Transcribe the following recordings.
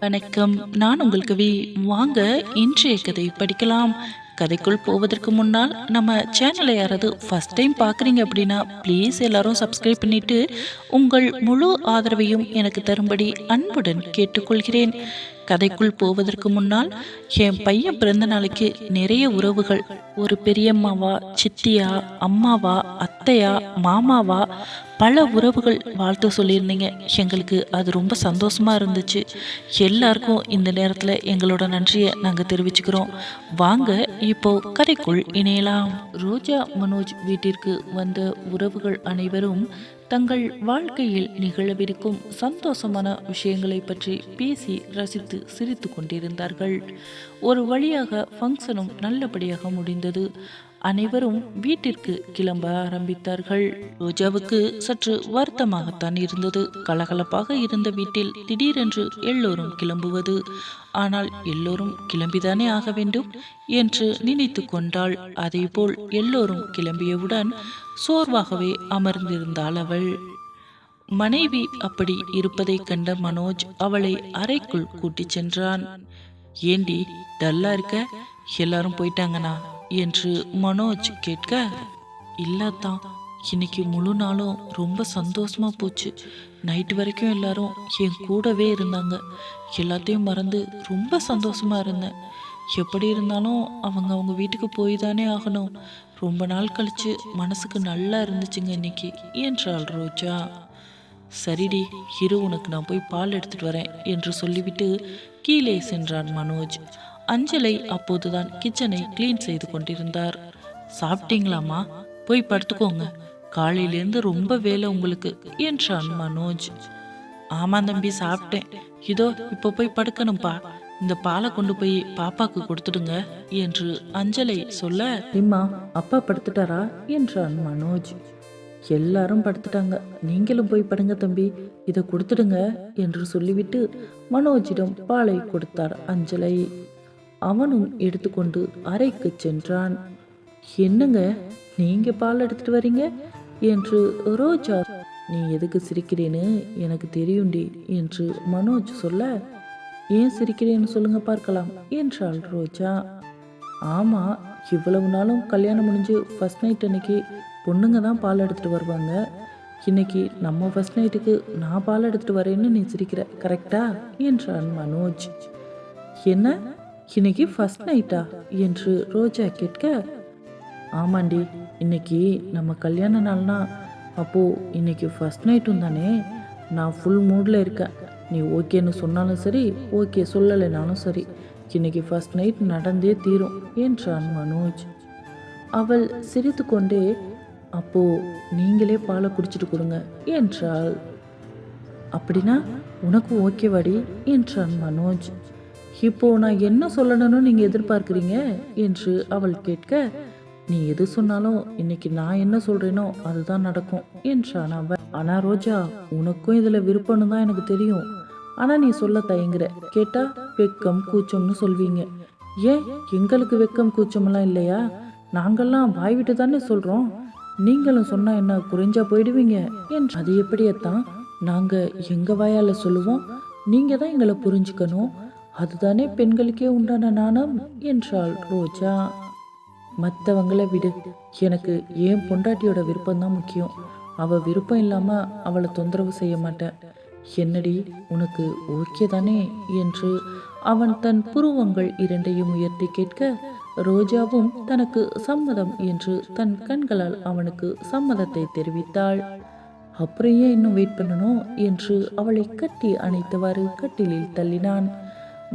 வணக்கம். நான் உங்கள் கவி வாங்க இன்றைய கதை படிக்கலாம். கதைக்குள் போவதற்கு முன்னால் நம்ம சேனலை யாராவது ஃபர்ஸ்ட் டைம் பார்க்குறீங்க அப்படின்னா ப்ளீஸ் எல்லாரும் சப்ஸ்கிரைப் பண்ணிட்டு உங்கள் முழு ஆதரவையும் எனக்கு தரும்படி அன்புடன் கேட்டுக்கொள்கிறேன். கதைக்குள் போவதற்கு முன்னால் என் பையன் பிறந்த நாளைக்கு நிறைய உறவுகள். ஒரு பெரியம்மாவா சித்தியா அம்மாவா அத்தையா மாமாவா பல உறவுகள் வாழ்த்து சொல்லியிருந்தீங்க. எங்களுக்கு அது ரொம்ப சந்தோஷமா இருந்துச்சு. எல்லாருக்கும் இந்த நேரத்தில் எங்களோட நன்றியை நாங்கள் தெரிவிச்சுக்கிறோம். வாங்க இப்போ கதைக்குள் இணையலாம். ரோஜா மனோஜ் வீட்டிற்கு வந்த உறவுகள் அனைவரும் தங்கள் வாழ்க்கையில் நிகழவிருக்கும் சந்தோஷமான விஷயங்களை பற்றி பேசி ரசித்து சிரித்து கொண்டிருந்தார்கள். ஒரு வழியாக ஃபங்க்ஷனும் நல்லபடியாக முடிந்தது. அனைவரும் வீட்டிற்கு கிளம்ப ஆரம்பித்தார்கள். ரோஜாவுக்கு சற்று வருத்தமாகத்தான் இருந்தது. கலகலப்பாக இருந்த வீட்டில் திடீரென்று எல்லோரும் கிளம்புவது. ஆனால் எல்லோரும் கிளம்பிதானே ஆக வேண்டும் என்று நினைத்து கொண்டாள். அதேபோல் எல்லோரும் கிளம்பியவுடன் சோர்வாகவே அமர்ந்திருந்தாள் அவள். மனைவி அப்படி இருப்பதைக் கண்ட மனோஜ் அவளை அறைக்குள் கூட்டிச் சென்றான். ஏண்டி டல்லா இருக்க? எல்லாரும் போயிட்டாங்கண்ணா. என்று மனோஜ் கேட்க இல்லத்தான். இன்னைக்கு முழு நாளும் ரொம்ப சந்தோஷமா போச்சு. நைட் வரைக்கும் எல்லாரும் என் கூடவே இருந்தாங்க. எல்லாத்தையும் மறந்து ரொம்ப சந்தோஷமா இருந்தேன். எப்படி இருந்தாலும் அவங்க அவங்க வீட்டுக்கு போய் தானே ஆகணும். ரொம்ப நாள் கழிச்சு மனசுக்கு நல்லா இருந்துச்சுங்க இன்னைக்கு என்றாள் ரோஜா. சரிடி இரு உனக்கு நான் போய் பால் எடுத்துட்டு வரேன் என்று சொல்லிவிட்டு கீழே சென்றான் மனோஜ். அஞ்சலை அப்போதுதான் கிச்சனை க்ளீன் செய்து கொண்டிருந்தார். சாப்பிட்டீங்களாமா போய் படுத்துக்கோங்க. காலையிலேருந்து ரொம்ப வேலை உங்களுக்கு என்றான் மனோஜ். ஆமாம் தம்பி சாப்பிட்டேன். இதோ இப்போ போய் படுக்கணும்ப்பா இந்த பாலை கொண்டு போய் பாப்பாக்கு கொடுத்துடுங்க என்று அஞ்சலை சொல்ல இம்மா அப்பா படுத்துட்டாரா? என்றான் மனோஜ். எல்லாரும் படுத்துட்டாங்க. நீங்களும் போய் படுங்க தம்பி. இதை கொடுத்துடுங்க என்று சொல்லிவிட்டு மனோஜிடம் பாலை கொடுத்தார் அஞ்சலை. அவனும் எடுத்துக்கொண்டு அறைக்கு சென்றான். என்னங்க? நீங்க பால் எடுத்துட்டு வரீங்க? என்று ரோஜா நீ எதுக்கு சிரிக்கிறேன்னு எனக்கு தெரியும்டி என்று மனோஜ் சொல்ல ஏன் சிரிக்கிறேன்னு சொல்லுங்க பார்க்கலாம் என்றாள் ரோஜா. ஆமா இவ்வளவு நாளும் கல்யாணம் முடிஞ்சு ஃபர்ஸ்ட் நைட் அன்னைக்கு பொண்ணுங்க தான் பால் எடுத்துட்டு வருவாங்க. இன்னைக்கு நம்ம ஃபர்ஸ்ட் நைட்டுக்கு நான் பால் எடுத்துட்டு வரேன்னு நீ சிரிக்கிற கரெக்டா என்றான் மனோஜ். என்ன? இன்னைக்கு ஃபர்ஸ்ட் நைட்டா என்று ரோஜா கேட்க ஆமாண்டி இன்னைக்கு நம்ம கல்யாண நாள்னா அப்போது இன்னைக்கு ஃபர்ஸ்ட் நைட்டும் தானே? நான் ஃபுல் மூடில் இருக்கேன். நீ ஓகேன்னு சொன்னாலும் சரி ஓகே சொல்லலைனாலும் சரி இன்னைக்கு ஃபர்ஸ்ட் நைட் நடந்தே தீரும் என்றான் மனோஜ். அவள் சிரித்துக்கொண்டே அப்போ நீங்களே பாலை குடிச்சிட்டு கொடுங்க என்றாள். அப்படின்னா உனக்கு ஓகேவாடி என்றான் மனோஜ். இப்போ நான் என்ன சொல்லணும்னு நீங்க எதிர்பார்க்கிறீங்க? என்று அவள் கேட்க நீ எது சொன்னாலும் இன்னைக்கு நான் என்ன சொல்றேனோ அதுதான் நடக்கும் என்றான் அவன். ஆனா ரோஜா உனக்கும் இதுல விருப்பம்னு தான் எனக்கு தெரியும். ஆனா நீ சொல்ல தயங்குற. கேட்டா வெக்கம் கூச்சம்னு சொல்வீங்க. ஏன் எங்களுக்கு வெக்கம் கூச்சமெல்லாம் இல்லையா? நாங்கள்லாம் வாய் விட்டு தானே சொல்றோம். நீங்களும் சொன்னா என்ன குறைஞ்சா போயிடுவீங்க? என்று. அது எப்படியத்தான்? நாங்க எங்க வாயால சொல்லுவோம்? நீங்க தான் எங்களை புரிஞ்சுக்கணும். அதுதானே பெண்களுக்கே உண்டான நாணம்? என்றாள் ரோஜா. மற்றவங்களை விடு. எனக்கு என் பொண்டாட்டியோட விருப்பம் தான் முக்கியம். அவ விருப்பம் இல்லாம அவளை தொந்தரவு செய்ய மாட்டேன். என்னடி உனக்கு ஓகே தானே? என்று அவன் தன் புருவங்கள் இரண்டையும் உயர்த்தி கேட்க ரோஜாவும் தனக்கு சம்மதம் என்று தன் கண்களால் அவனுக்கு சம்மதத்தை தெரிவித்தாள். அப்புறம் ஏன் இன்னும் வெயிட் பண்ணணும்? என்று அவளை கட்டி அணைத்தவாறு கட்டிலில் தள்ளினான்.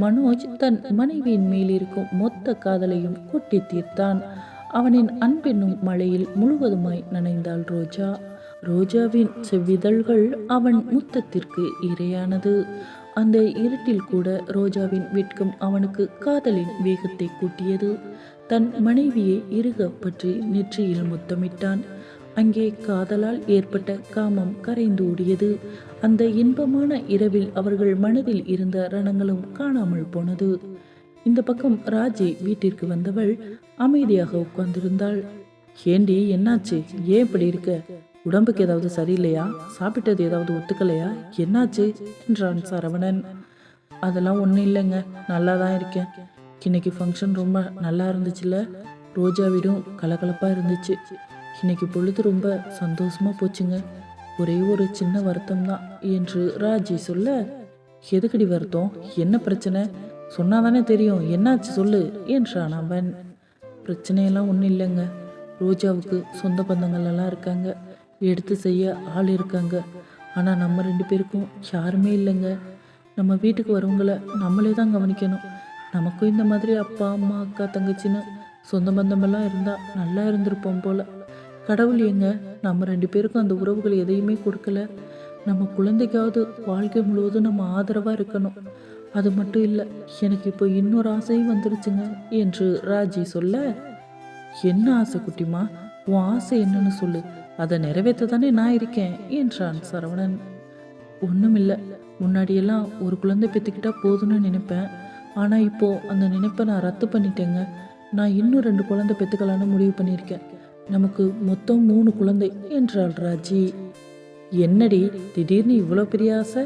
மனோஜ் தன் மனைவியின் மேலிருக்கும் மொத்த காதலையும் கொட்டி தீர்த்தான். அவனின் அன்பென்னும் மழையில் முழுவதுமாய் நனைந்தாள் ரோஜா. ரோஜாவின் செவ்விதழ்கள் அவன் முத்தத்திற்கு இரையானது. அந்த இருட்டில் கூட ரோஜாவின் வெட்கம் அவனுக்கு காதலின் வேகத்தை கூட்டியது. தன் மனைவியை இறுக பற்றி நெற்றியில் முத்தமிட்டான். அங்கே காதலால் ஏற்பட்ட காமம் கரைந்து ஓடியது அந்த இன்பமான இரவில் அவர்கள் மனதில் இருந்த ரணங்களும் காணாமல் போனது. இந்த பக்கம் ராஜி வீட்டிற்கு வந்தவள் அமைதியாக உட்கார்ந்திருந்தாள். ஏண்டி என்னாச்சு? ஏன் இப்படி இருக்க? உடம்புக்கு ஏதாவது சரியில்லையா? சாப்பிட்டது ஏதாவது ஒத்துக்கலையா? என்னாச்சு? என்றான் சரவணன். அதெல்லாம் ஒன்றும் இல்லைங்க. நல்லா தான் இருக்கேன். இன்னைக்கு ஃபங்க்ஷன் ரொம்ப நல்லா இருந்துச்சுல்ல? ரோஜா வீடும் கலகலப்பாக இருந்துச்சு. இன்னைக்கு பொழுது ரொம்ப சந்தோஷமாக போச்சுங்க. ஒரே ஒரு சின்ன வருத்தம் தான் என்று ராஜி சொல்ல எதுக்கடி வருத்தம்? என்ன பிரச்சனை? சொன்னாதானே தெரியும். என்னாச்சு சொல்லு என்றான் அவன். பிரச்சனையெல்லாம் ஒன்றும் இல்லைங்க. ரோஜாவுக்கு சொந்த பந்தங்கள் எல்லாம் இருக்காங்க. எடுத்து செய்ய ஆள் இருக்காங்க. ஆனால் நம்ம ரெண்டு பேருக்கும் யாருமே இல்லைங்க. நம்ம வீட்டுக்கு வரவங்கள நம்மளே தான் கவனிக்கணும். நமக்கும் இந்த மாதிரி அப்பா அம்மா அக்கா தங்கச்சின்னு சொந்த பந்தமெல்லாம் இருந்தால் நல்லா இருந்திருப்போம் போல். கடவுள் எங்க? நம்ம ரெண்டு பேருக்கும் அந்த உறவுகள் எதையுமே கொடுக்கல. நம்ம குழந்தைக்காவது வாழ்க்கை முழுவதும் நம்ம ஆதரவாக இருக்கணும். அது மட்டும் இல்லை எனக்கு இப்போ இன்னொரு ஆசையும் வந்துருச்சுங்க என்று ராஜி சொல்ல என்ன ஆசை குட்டிமா? உன் ஆசை என்னன்னு சொல்லு. அதை நிறைவேற்ற தானே நான் இருக்கேன் என்றான் சரவணன். ஒன்றுமில்லை முன்னாடியெல்லாம் ஒரு குழந்தை பெற்றுக்கிட்டா போதும்னு நினைப்பேன். ஆனால் இப்போ அந்த நினைப்பை நான் ரத்து பண்ணிட்டேங்க. நான் இன்னும் ரெண்டு குழந்தை பெற்றுக்கலான்னு முடிவு பண்ணியிருக்கேன். நமக்கு மொத்தம் மூணு குழந்தை என்றாள் ராஜி. என்னடி திடீர்னு இவ்வளோ பெரிய ஆசை?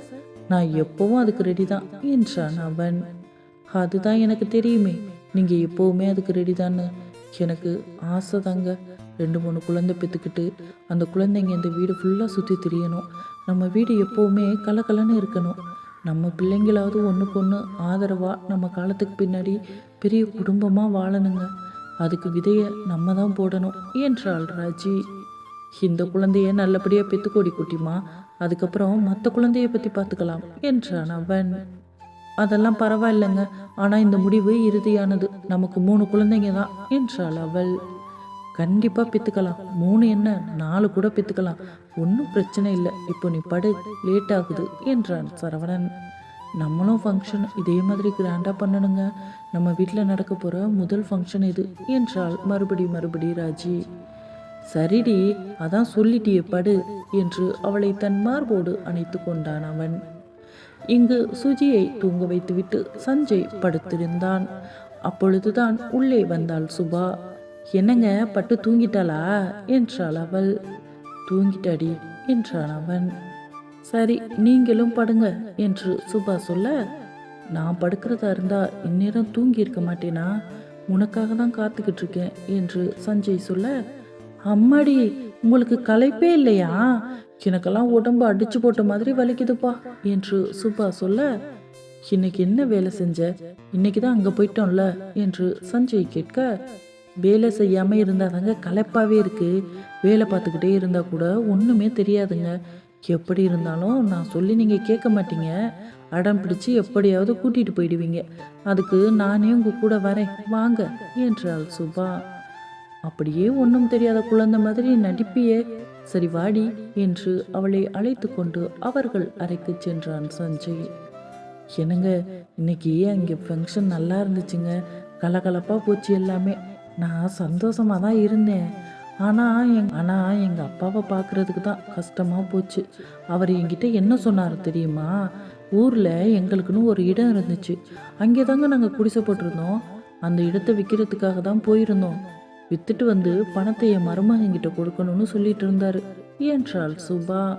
நான் எப்போவும் அதுக்கு ரெடி தான் என்றான் அவன். அதுதான் எனக்கு தெரியுமே நீங்கள் எப்போவுமே அதுக்கு ரெடி தான்னு. எனக்கு ஆசை தாங்க. ரெண்டு மூணு குழந்தை பெற்றுக்கிட்டு அந்த குழந்தைங்க இந்த வீடு ஃபுல்லாக சுற்றி திரியணும். நம்ம வீடு எப்போவுமே கலக்கலன்னு இருக்கணும். நம்ம பிள்ளைங்களாவது ஒன்றுக்கு ஒன்று ஆதரவாக நம்ம காலத்துக்கு பின்னாடி பெரிய குடும்பமாக வாழணுங்க. அதுக்கு விதையை நம்ம தான் போடணும் என்றாள் ராஜி. இந்த குழந்தைய நல்லபடியாக பெத்துக்கோடி குட்டிமா அதுக்கப்புறம் மற்ற குழந்தைய பற்றி பார்த்துக்கலாம் என்றான் அவன். அதெல்லாம் பரவாயில்லைங்க ஆனால் இந்த முடிவு இறுதியானது. நமக்கு மூணு குழந்தைங்க தான் என்றாள் அவள். கண்டிப்பாக பெற்றுக்கலாம் மூணு என்ன நாலு கூட பெற்றுக்கலாம் ஒன்றும் பிரச்சனை இல்லை இப்போ நீ படு லேட் ஆகுது என்றான் சரவணன். நம்மளும் ஃபங்க்ஷன் இதே மாதிரி கிராண்டாக பண்ணணுங்க. நம்ம வீட்டில் நடக்க போகிற முதல் ஃபங்க்ஷன் இது. என்றாள் மறுபடி மறுபடி ராஜி. சரிடி அதான் சொல்லிட்டியே படு என்று அவளை தன் மார்போடு அணைத்து கொண்டான் அவன். இங்கு சுஜியை தூங்க வைத்துவிட்டு சஞ்சய் படுத்திருந்தான். அப்பொழுதுதான் உள்ளே வந்தாள் சுபா. என்னங்க பட்டு தூங்கிட்டாளா? என்றாள் அவள். தூங்கிட்டாடி என்றான் அவன். சரி நீங்களும் படுங்க என்று சுபா சொல்ல நான் படுக்கிறதா இருந்தா இந்நேரம் தூங்கி இருக்க மாட்டேனா? உனக்காக தான் காத்துக்கிட்டு இருக்கேன் என்று சஞ்சய் சொல்ல அம்மாடி உங்களுக்கு களைப்பே இல்லையா? எனக்கெல்லாம் உடம்பு அடிச்சு போட்ட மாதிரி வலிக்குதுப்பா என்று சுபா சொல்ல இன்னைக்கு என்ன வேலை செஞ்ச? இன்னைக்கு தான் அங்கே போயிட்டோம்ல என்று சஞ்சய் கேட்க வேலை செய்யாம இருந்தாதாங்க களைப்பாகவே இருக்கு. வேலை பார்த்துக்கிட்டே இருந்தால் கூட ஒன்றுமே தெரியாதுங்க. எப்படி இருந்தாலும் நான் சொல்லி நீங்கள் கேட்க மாட்டீங்க. அடம் பிடிச்சு எப்படியாவது கூட்டிகிட்டு போயிடுவீங்க. அதுக்கு நானே உங்கள் கூட வரேன். வாங்க என்றாள் சுபா. அப்படியே ஒன்றும் தெரியாத குழந்தை மாதிரி நடிப்பியே. சரி வாடி என்று அவளை அழைத்து கொண்டு அவர்கள் அறைக்கு சென்றான் சஞ்சய். என்னங்க இன்னைக்கு அங்கே ஃபங்க்ஷன் நல்லா இருந்துச்சுங்க. கலகலப்பாக போச்சு எல்லாமே. நான் சந்தோஷமாக தான் இருந்தேன். ஆனால் எங் ஆனால் எங்கள் அப்பாவை பார்க்குறதுக்கு தான் கஷ்டமாக போச்சு. அவர் என்கிட்ட என்ன சொன்னார் தெரியுமா? ஊரில் எங்களுக்குன்னு ஒரு இடம் இருந்துச்சு. அங்கே தாங்க நாங்கள் குடிசை போட்டிருந்தோம். அந்த இடத்த விற்கிறதுக்காக தான் போயிருந்தோம். வித்துட்டு வந்து பணத்தை என் மருமகங்கிட்ட கொடுக்கணும்னு சொல்லிட்டு இருந்தாரு. என்றாள் சுபா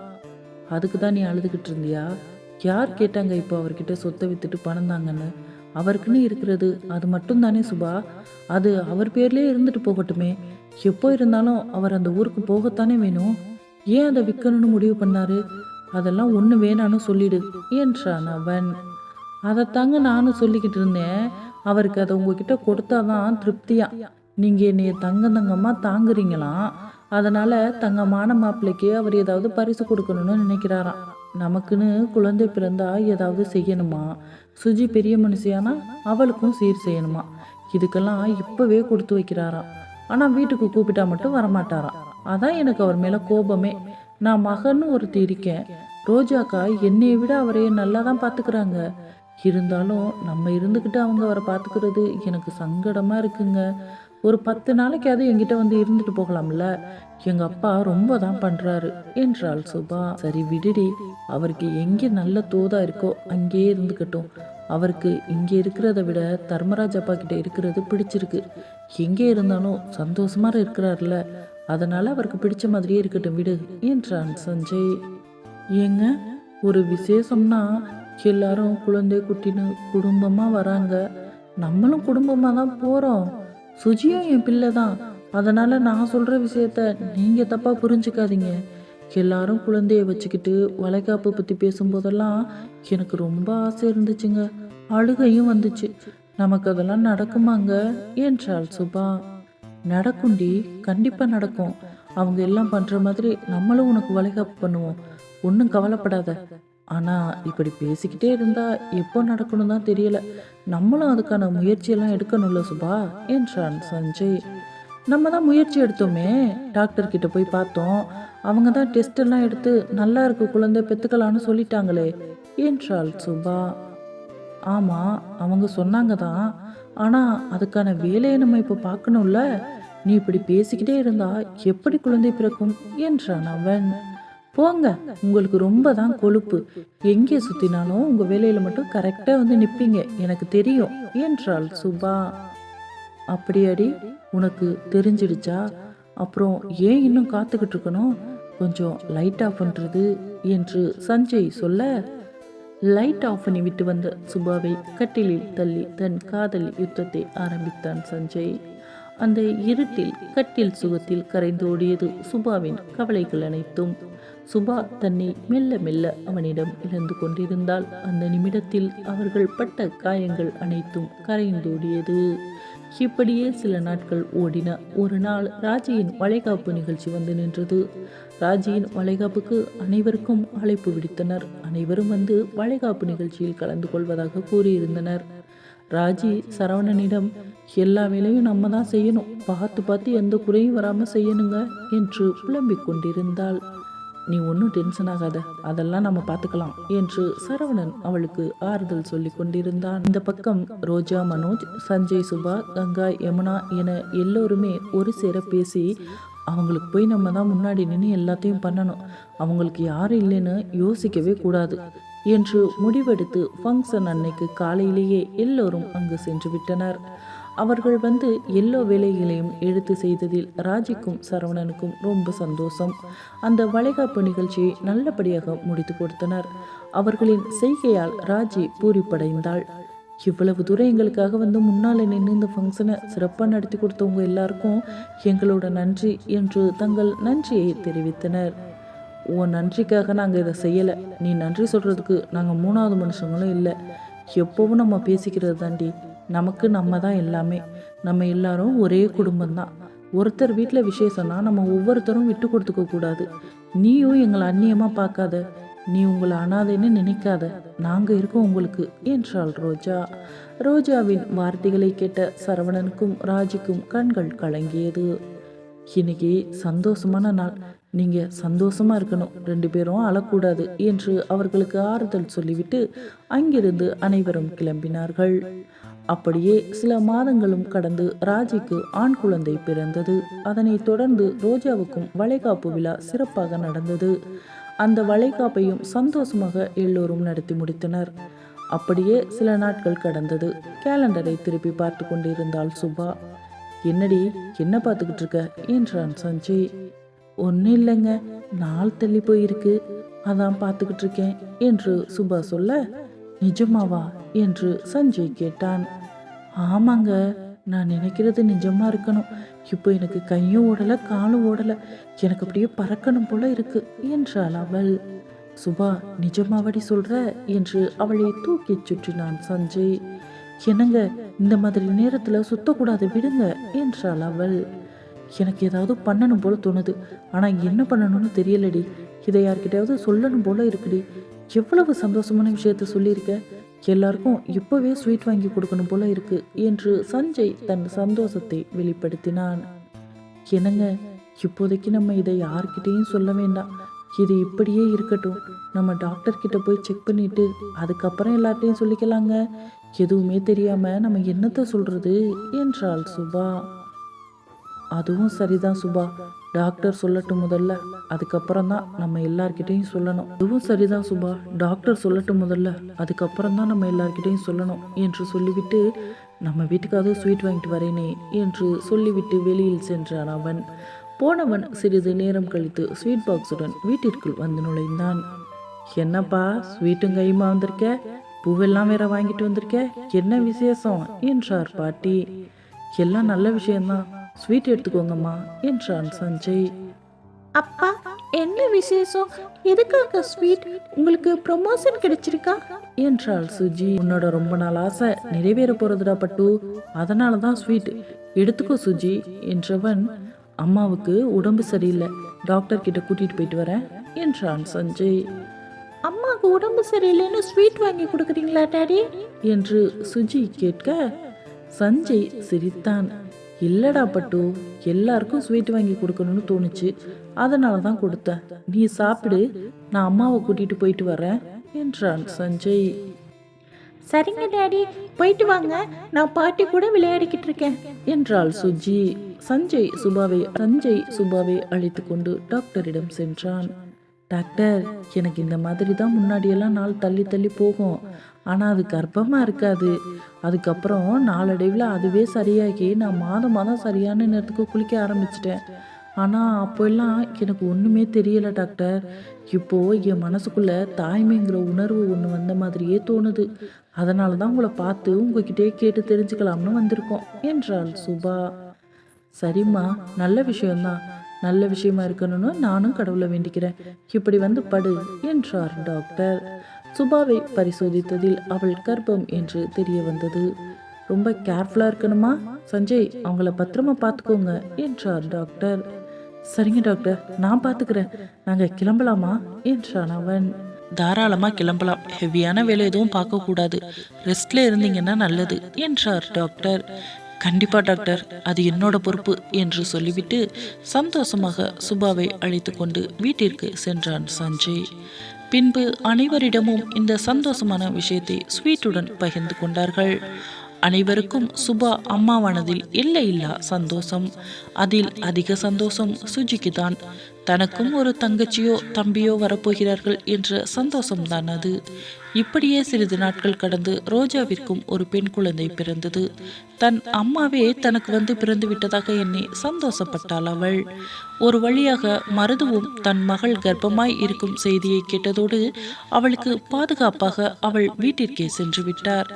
அதுக்கு தான் நீ அழுதுகிட்டு இருந்தியா? யார் கேட்டாங்க இப்போ அவர்கிட்ட சொத்தை வித்துட்டு பணம் தாங்கன்னு? அவருக்குன்னு இருக்கிறது அது மட்டும் தானே சுபா? அது அவர் பேர்லேயே இருந்துட்டு போகட்டுமே. எப்போ இருந்தாலும் அவர் அந்த ஊருக்கு போகத்தானே வேணும்? ஏன் அதை விற்கணும்னு முடிவு பண்ணாரு? அதெல்லாம் ஒன்று வேணான்னு சொல்லிடு என்றான் அவன். அதைத்தாங்க நானும் சொல்லிக்கிட்டு இருந்தேன். அவருக்கு அதை உங்ககிட்ட கொடுத்தாதான் திருப்தியா? நீங்க என்னைய தங்க தங்கமா தாங்குறீங்களாம் அதனால தங்கமான மாப்பிள்ளைக்கு அவர் ஏதாவது பரிசு கொடுக்கணும்னு நினைக்கிறாராம் நமக்குன்னு குழந்தை பிறந்தா ஏதாவது செய்யணுமா? சுஜி பெரிய மனுஷியானா அவளுக்கும் சீர் செய்யணுமா? இதுக்கெல்லாம் இப்பவே கொடுத்து வைக்கிறாராம் ஆனால் வீட்டுக்கு கூப்பிட்டா மட்டும் வரமாட்டாராம் அதான் எனக்கு அவர் மேலே கோபமே. நான் மகன்னு ஒருத்தி இருக்கேன். ரோஜாக்கா என்னையை விட அவரையே நல்லா தான் பார்த்துக்கிறாங்க இருந்தாலும் நம்ம இருந்துக்கிட்டு அவங்க அவரை பார்த்துக்கிறது எனக்கு சங்கடமாக இருக்குங்க. ஒரு பத்து நாளைக்காவது என்கிட்ட வந்து இருந்துட்டு போகலாம்ல. எங்க அப்பா ரொம்ப தான் பண்றாரு என்றாள் சுபா. சரி விடுடி. அவருக்கு எங்கே நல்ல தோதா இருக்கோ அங்கேயே இருந்துக்கட்டும். அவருக்கு இங்கே இருக்கிறத விட தர்மராஜ் அப்பா கிட்ட இருக்கிறது பிடிச்சிருக்கு. எங்கே இருந்தாலும் சந்தோஷமாக இருக்கிறார்ல. அதனால் அவருக்கு பிடிச்ச மாதிரியே இருக்கட்டும் விடு என்றான் சஞ்சய். ஏங்க ஒரு விசேஷம்னா எல்லாரும் குழந்தை குட்டின்னு குடும்பமாக வராங்க. நம்மளும் குடும்பமாக தான் போகிறோம் சுஜியும் என் பிள்ளை தான். அதனால் நான் சொல்கிற விஷயத்த நீங்கள் தப்பாக புரிஞ்சுக்காதீங்க. எல்லாரும் குழந்தைய வச்சுக்கிட்டு வளைகாப்பு பற்றி பேசும்போதெல்லாம் எனக்கு ரொம்ப ஆசை இருந்துச்சுங்க. அழுகையும் வந்துச்சு. நமக்கு அதெல்லாம் நடக்குமாங்க? என்றாள் சுபா. நடக்குண்டி கண்டிப்பாக நடக்கும். அவங்க எல்லாம் பண்ணுற மாதிரி நம்மளும் உனக்கு வளைகாப்பு பண்ணுவோம். ஒன்றும் கவலைப்படாத. ஆனால் இப்படி பேசிக்கிட்டே இருந்தால் எப்போ நடக்கணும் தான் தெரியல. நம்மளும் அதுக்கான முயற்சியெல்லாம் எடுக்கணும்ல சுபா? என்றான் சஞ்சய். நம்ம தான் முயற்சி எடுத்தோமே. டாக்டர் கிட்ட போய் பார்த்தோம். அவங்க தான் டெஸ்ட் எல்லாம் எடுத்து நல்லா இருக்கு குழந்தை பெற்றுக்கலான்னு சொல்லிட்டாங்களே என்றாள் சுபா. ஆமாம் அவங்க சொன்னாங்க தான். ஆனால் அதுக்கான வேலையை நம்ம இப்போ பார்க்கணும்ல. நீ இப்படி பேசிக்கிட்டே இருந்தா எப்படி குழந்தை பிறக்கும்? என்றான் அவன். போங்க உங்களுக்கு ரொம்ப தான் கொழுப்பு. எங்கே சுத்தினாலும் உங்க வேலையில மட்டும் கரெக்டா வந்து நிப்பீங்க. எனக்கு தெரியும் என்றாள் சுபா. அப்படியாடி உனக்கு தெரிஞ்சிடுச்சா? அப்புறம் ஏன் இன்னும் காத்துக்கிட்டு இருக்கணும் கொஞ்சம் லைட் ஆஃப் பண்ணுறது என்று சஞ்சய் சொல்ல லைட் ஆஃப் பண்ணி விட்டு வந்த சுபாவை கட்டிலில் தள்ளி தன் காதல் யுத்தத்தை ஆரம்பித்தான் சஞ்சய். அந்த இருட்டில் கட்டில் சுகத்தில் கரைந்தோடியது சுபாவின் கவலைகள் அனைத்தும். சுபா தன்னை மெல்ல மெல்ல அவனிடம் இழந்து கொண்டிருந்தால் அந்த நிமிடத்தில் அவர்கள் பட்ட காயங்கள் அனைத்தும் கரைந்தோடியது இப்படியே சில நாட்கள் ஓடின. ஒரு நாள் ராஜியின் வளைகாப்பு நிகழ்ச்சி வந்து நின்றது. ராஜியின் வளைகாப்புக்கு அனைவருக்கும் அழைப்பு விடுத்தனர். அனைவரும் வந்து வளைகாப்பு நிகழ்ச்சியில் கலந்து கொள்வதாக கூறியிருந்தனர். ராஜி சரவணனிடம் எல்லா வேலையும் நம்ம தான் செய்யணும். பார்த்து பார்த்து எந்த குறையும் வராமல் செய்யணுங்க என்று புலம்பிக் கொண்டிருந்தாள். நீ ஒன்றும் டென்ஷன் ஆகாத. அதெல்லாம் நம்ம பார்த்துக்கலாம் என்று சரவணன் அவளுக்கு ஆறுதல் சொல்லி கொண்டிருந்தான். இந்த பக்கம் ரோஜா மனோஜ் சஞ்சய் சுபா கங்கா யமுனா என எல்லோருமே ஒரு சேர பேசி அவங்களுக்கு போய் நம்ம தான் முன்னாடி நின்று எல்லாத்தையும் பண்ணணும். அவங்களுக்கு யாரும் இல்லைன்னு யோசிக்கவே கூடாது என்று முடிவெடுத்து ஃபங்க்ஷன் அன்னைக்கு காலையிலேயே எல்லோரும் அங்கு சென்று விட்டனர். அவர்கள் வந்து எல்லா வேலைகளையும் எடுத்து செய்ததில் ராஜிக்கும் சரவணனுக்கும் ரொம்ப சந்தோஷம். அந்த வளைகாப்பு நிகழ்ச்சியை நல்லபடியாக முடித்து கொடுத்தனர். அவர்களின் செய்கையால் ராஜி பூரிப்படைந்தாள். இவ்வளவு தூரம் எங்களுக்காக வந்து முன்னால் நின்று இந்த ஃபங்க்ஷனை சிறப்பாக நடத்தி கொடுத்தவங்க எல்லாருக்கும் எங்களோட நன்றி என்று தங்கள் நன்றியை தெரிவித்தனர். உன் நன்றிக்காக நாங்கள் இதை செய்யலை. நீ நன்றி சொல்கிறதுக்கு நாங்கள் மூணாவது மனுஷங்களும் இல்லை. எப்போவும் நம்ம பேசிக்கிறது தாண்டி நமக்கு நம்ம தான் எல்லாமே. நம்ம எல்லாரும் ஒரே குடும்பம்தான். ஒருத்தர் வீட்டில் விசேஷம்னா நம்ம ஒவ்வொருத்தரும் விட்டு கொடுத்துக்க கூடாது. நீயும் எங்களை அந்நியமாக பார்க்காத. நீ உங்களை அனாதைன்னு நினைக்காத. நாங்கள் இருக்கோம் உங்களுக்கு என்றாள் ரோஜா. ரோஜாவின் வார்த்தைகளை கேட்ட சரவணனுக்கும் ராஜிக்கும் கண்கள் கலங்கியது. இன்னைக்கு சந்தோஷமான நாள். நீங்கள் சந்தோஷமா இருக்கணும். ரெண்டு பேரும் அழக்கூடாது என்று அவர்களுக்கு ஆறுதல் சொல்லிவிட்டு அங்கிருந்து அனைவரும் கிளம்பினார்கள். அப்படியே சில மாதங்களும் கடந்து ராஜிக்கு ஆண் குழந்தை பிறந்தது. அதனைத் தொடர்ந்து ரோஜாவுக்கும் வளைகாப்பு விழா சிறப்பாக நடந்தது. அந்த வளைகாப்பையும் சந்தோஷமாக எல்லோரும் நடத்தி முடித்தனர். அப்படியே சில நாட்கள் கடந்தது. கேலண்டரை திருப்பி பார்த்து கொண்டிருந்தாள் சுபா. என்னடி என்ன பார்த்துக்கிட்டு இருக்க? என்றான் சஞ்சய். ஒன்றும் இல்லைங்க. நாள் தள்ளி போயிருக்கு. அதான் பார்த்துக்கிட்டு இருக்கேன் என்று சுபா சொல்ல நிஜமாவா என்று சஞ்சய் கேட்டான். ஆமாங்க நான் நினைக்கிறது நிஜமா இருக்கணும். இப்போ எனக்கு கையும் ஓடலை காலும் ஓடலை. எனக்கு அப்படியே பறக்கணும் போல இருக்கு என்றாள் அவள். சுபா நிஜமாவடி சொல்ற என்று அவளை தூக்கி சுற்றினான் சஞ்சய். என்னங்க இந்த மாதிரி நேரத்தில் சுத்தக்கூடாது விடுங்க என்றாள் அவள். எனக்கு ஏதாவது பண்ணணும் போல தோணுது. ஆனால் என்ன பண்ணணும்னு தெரியலடி. இதை யார்கிட்டயாவது சொல்லணும் போல இருக்குடி. எவ்வளவு சந்தோஷமான விஷயத்த சொல்லியிருக்க? எல்லாருக்கும் இப்போவே ஸ்வீட் வாங்கி கொடுக்கணும் போல இருக்கு என்று சஞ்சய் தன் சந்தோஷத்தை வெளிப்படுத்தினான். என்னங்க இப்போதைக்கு நம்ம இதை யார்கிட்டயும் சொல்ல வேண்டாம். இது இப்படியே இருக்கட்டும். நம்ம டாக்டர் கிட்ட போய் செக் பண்ணிட்டு அதுக்கப்புறம் எல்லார்ட்டையும் சொல்லிக்கலாங்க. எதுவுமே தெரியாம நம்ம என்னத்தை சொல்றது? என்றாள் சுபா. அதுவும் சரிதான் சுபா. டாக்டர் சொல்லட்டும் முதல்ல. அதுக்கப்புறம் தான் நம்ம எல்லார்கிட்டையும் சொல்லணும். அதுவும் சரிதான் சுபா. டாக்டர் சொல்லட்டும் முதல்ல. அதுக்கப்புறம் தான் நம்ம எல்லார்கிட்டையும் சொல்லணும் என்று சொல்லிவிட்டு நம்ம வீட்டுக்காக ஸ்வீட் வாங்கிட்டு வரேனே என்று சொல்லிவிட்டு வெளியில் சென்றான் அவன். போனவன் சிறிது நேரம் கழித்து ஸ்வீட் பாக்ஸுடன் வீட்டிற்குள் வந்து நுழைந்தான். என்னப்பா ஸ்வீட்டும் கையுமா வந்திருக்க? பூவெல்லாம் வேற வாங்கிட்டு வந்திருக்க? என்ன விசேஷம்? என்றார் பாட்டி. எல்லாம் நல்ல விஷயம்தான். ஸ்வீட் எடுத்துக்கோங்கம்மா என்றான் சஞ்சய். அப்பா என்ன விசேஷம்? எதுக்காக ஸ்வீட் உங்களுக்கு ப்ரொமோஷன் கிடைச்சிருக்கா? என்றாள் சுஜி. உன்னோட ரொம்ப நாள் ஆசை நிறைவேற போறதுடா பட்டு. அதனால தான் ஸ்வீட் எடுத்துக்கோ சுஜி என்றவன் அம்மாவுக்கு உடம்பு சரியில்லை. டாக்டர் கிட்ட கூட்டிட்டு போயிட்டு வரேன் என்றான் சஞ்சய். அம்மாவுக்கு உடம்பு சரியில்லைன்னு ஸ்வீட் வாங்கி கொடுக்குறீங்களா டாடி? என்று சுஜி கேட்க சஞ்சய் சிரித்தான். இல்லடா பட்டு எல்லாருக்கும் ஸ்வீட் வாங்கி கொடுக்கணும்னு தோணுச்சு. அதனால தான் கொடுத்தேன். நீ சாப்பிடு நான் அம்மாவை கூட்டிட்டு போயிட்டு வரேன் என்றான் சஞ்சய். சரிங்க டாடி. போயிட்டு வாங்க. நான் பாட்டி கூட விளையாடிக்கிட்டு இருக்கேன் என்றாள் சுஜி. சஞ்சய் சுபாவை சஞ்சய் சுபாவை அழைத்து கொண்டு டாக்டரிடம் சென்றான். டாக்டர் எனக்கு இந்த மாதிரி தான் முன்னாடியெல்லாம் நாள் தள்ளி தள்ளி போகும். ஆனால் அது கர்ப்பமாக இருக்காது. அதுக்கப்புறம் நாளடைவில் அதுவே சரியாகி நான் மாதம் மாதம் சரியான நேரத்துக்கு குளிக்க ஆரம்பிச்சிட்டேன். ஆனால் அப்போல்லாம் எனக்கு ஒன்றுமே தெரியல டாக்டர். இப்போது என் மனசுக்குள்ளே தாய்மைங்கிற உணர்வு ஒன்று வந்த மாதிரியே தோணுது. அதனால தான் உங்களை பார்த்து உங்ககிட்டே கேட்டு தெரிஞ்சுக்கலாம்னு வந்திருக்கோம் என்றாள் சுபா. சரிம்மா நல்ல விஷயம்தான். நல்ல விஷயமா இருக்கணும்னு நானும் கடவுளை வேண்டிக்கிறேன். இப்படி வந்து படு என்றார் டாக்டர். சுபாவை பரிசோதித்ததில் அவள் கர்ப்பம் என்று தெரிய வந்தது. ரொம்ப கேர்ஃபுல்லாக இருக்கணுமா? சஞ்சய் அவங்கள பத்திரமா பார்த்துக்கோங்க என்றார் டாக்டர். சரிங்க டாக்டர் நான் பார்த்துக்கிறேன் நாங்கள் கிளம்பலாமா? என்றான் அவன். தாராளமாக கிளம்பலாம். ஹெவியான வேலை எதுவும் பார்க்கக்கூடாது. ரெஸ்டில் இருந்தீங்கன்னா நல்லது என்றார் டாக்டர். கண்டிப்பா டாக்டர் அது என்னோட பொறுப்பு என்று சொல்லிவிட்டு சந்தோஷமாக சுபாவை அழைத்து கொண்டு வீட்டிற்கு சென்றான் சஞ்சய். பின்பு அனைவரிடமும் இந்த சந்தோஷமான விஷயத்தை ஸ்வீட்டுடன் பகிர்ந்து கொண்டார்கள். அனைவருக்கும் சுபா அம்மாவானதில் இல்லை இல்லா சந்தோஷம். அதில் அதிக சந்தோஷம் சுஜிக்கு தான் தனக்கும் ஒரு தங்கச்சியோ தம்பியோ வரப்போகிறார்கள் என்ற சந்தோஷம்தான் அது. இப்படியே சிறிது நாட்கள் கடந்து ரோஜாவிற்கும் ஒரு பெண் குழந்தை பிறந்தது. தன் அம்மாவே தனக்கு வந்து பிறந்து விட்டதாக எண்ணி சந்தோஷப்பட்டாள் அவள். ஒரு வழியாக மருதுவும் தன் மகள் கர்ப்பமாய் இருக்கும் செய்தியை கேட்டதோடு அவளுக்கு பாதுகாப்பாக அவள் வீட்டிற்கே சென்று விட்டார்.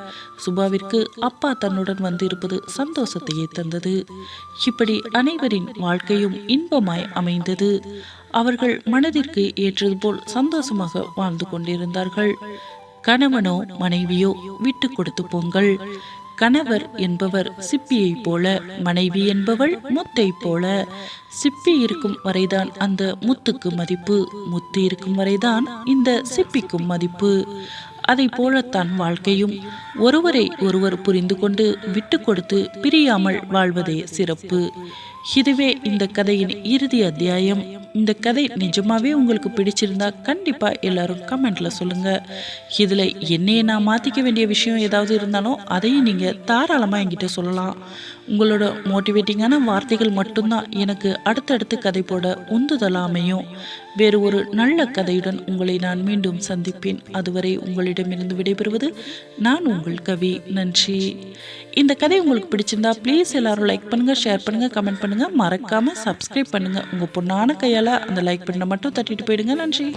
சுபாவிற்கு அப்பா தன்னுடன் வந்திருப்பது சந்தோஷத்தையே தந்தது. இப்படி அனைவரின் வாழ்க்கையும் இன்பமாய் அமைந்தது. அவர்கள் மனதிற்கு ஏற்றது போல் சந்தோஷமாக வாழ்ந்து கொண்டிருந்தார்கள். கணவனோ மனைவியோ விட்டு கொடுத்து போங்கள். கணவர் என்பவர் சிப்பியைப் போல மனைவி என்பவள் முத்தை போல. சிப்பி இருக்கும் வரைதான் அந்த முத்துக்கு மதிப்பு முத்து இருக்கும் வரைதான் இந்த சிப்பிக்கும் மதிப்பு. அதை போலத்தான் வாழ்க்கையும். ஒருவரை ஒருவர் புரிந்து கொண்டு விட்டு கொடுத்து பிரியாமல் வாழ்வதே சிறப்பு. இதுவே இந்த கதையின் இறுதி அத்தியாயம். இந்த கதை நிஜமாவே உங்களுக்கு பிடிச்சிருந்தா கண்டிப்பா எல்லாரும் கமெண்ட்ல சொல்லுங்க. இதுல என்னைய நான் மாத்திக்க வேண்டிய விஷயம் ஏதாவது இருந்தாலும் அதையும் நீங்க தாராளமா என்கிட்ட சொல்லலாம். உங்களோட மோட்டிவேட்டிங்கான வார்த்தைகள் மட்டும்தான் எனக்கு அடுத்தடுத்து கதை போட உந்துதலாமையும். வேறு ஒரு நல்ல கதையுடன் உங்களை நான் மீண்டும் சந்திப்பேன். அதுவரை உங்களிடமிருந்து விடைபெறுவது நான் உங்கள் கவி. நன்றி. இந்த கதை உங்களுக்கு பிடிச்சிருந்தா ப்ளீஸ் எல்லாரும் லைக் பண்ணுங்கள் ஷேர் பண்ணுங்கள் கமெண்ட் பண்ணுங்கள் மறக்காமல் சப்ஸ்கிரைப் பண்ணுங்கள் உங்கள் பொண்ணான கையால் அந்த லைக் பண்ண மட்டும் தட்டிட்டு போயிடுங்க. நன்றி.